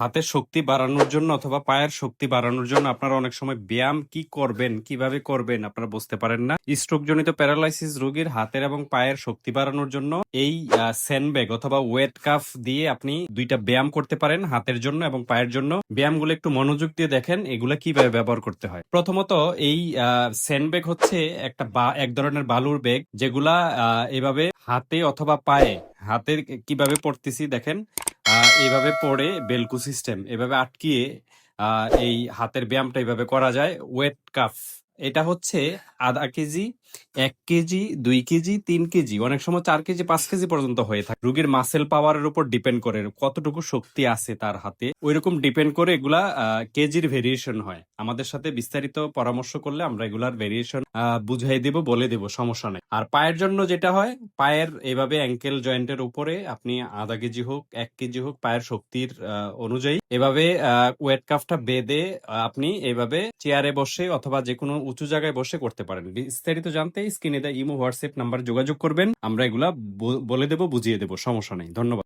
হাতের শক্তি বাড়ানোর জন্য অথবা পায়ের শক্তি বাড়ানোর জন্য আপনারা অনেক সময় ব্যায়াম কি করবেন, কীভাবে করবেন আপনারা বুঝতে পারেন না। স্ট্রোক জনিত প্যারালাইসিস রোগীর হাতের এবং পায়ের শক্তি বাড়ানোর জন্য এই স্যান্ডব্যাগ অথবা ওয়েট কাফ দিয়ে আপনি দুইটা ব্যায়াম করতে পারেন হাতের জন্য এবং পায়ের জন্য। ব্যায়ামগুলো একটু মনোযোগ দিয়ে দেখেন এগুলো কীভাবে ব্যবহার করতে হয়। প্রথমত এই স্যান্ডব্যাগ হচ্ছে একটা বা, এক ধরনের বালুর ব্যাগ যেগুলা এভাবে হাতে অথবা পায়ে, হাতের কীভাবে পড়তেছি দেখেন এইভাবে পড়ে বেলকু সিস্টেম এভাবে আটকিয়ে এই হাতের ব্যায়ামটা এইভাবে করা যায় ওয়েট কাফ এটা হচ্ছে আধা কেজি, এক কেজি, দুই কেজি, তিন কেজি, অনেক সময় চার কেজি, পাঁচ কেজি পর্যন্ত হয়ে থাকে। রোগীর মাসেল পাওয়ারের উপর ডিপেন্ড করে কতটুকু শক্তি আছে তার হাতে। ওইরকম ডিপেন্ড করে এগুলা কেজির ভেরিয়েশন হয়। আমাদের সাথে বিস্তারিত পরামর্শ করলে আমরা এগুলার ভেরিয়েশন বুঝাই দেব, বলে দেব, সমস্যা নেই। আর পায়ের জন্য যেটা হয়, পায়ের এভাবে অ্যাঙ্কেল জয়েন্টের উপরে আপনি আধা কেজি হোক, এক কেজি হোক, পায়ের শক্তির অনুযায়ী এভাবে ওয়েট কাফটা বেঁধে আপনি এভাবে চেয়ারে বসে অথবা যে কোনো উঁচু জায়গায় বসে করতে পারেন। বিস্তারিত জানতে স্ক্রিনে দেয় ইমো, হোয়াটসঅ্যাপ নাম্বার যোগাযোগ করবেন। আমরা এগুলা বলে দেব, বুঝিয়ে দেব, সমস্যা নেই। ধন্যবাদ।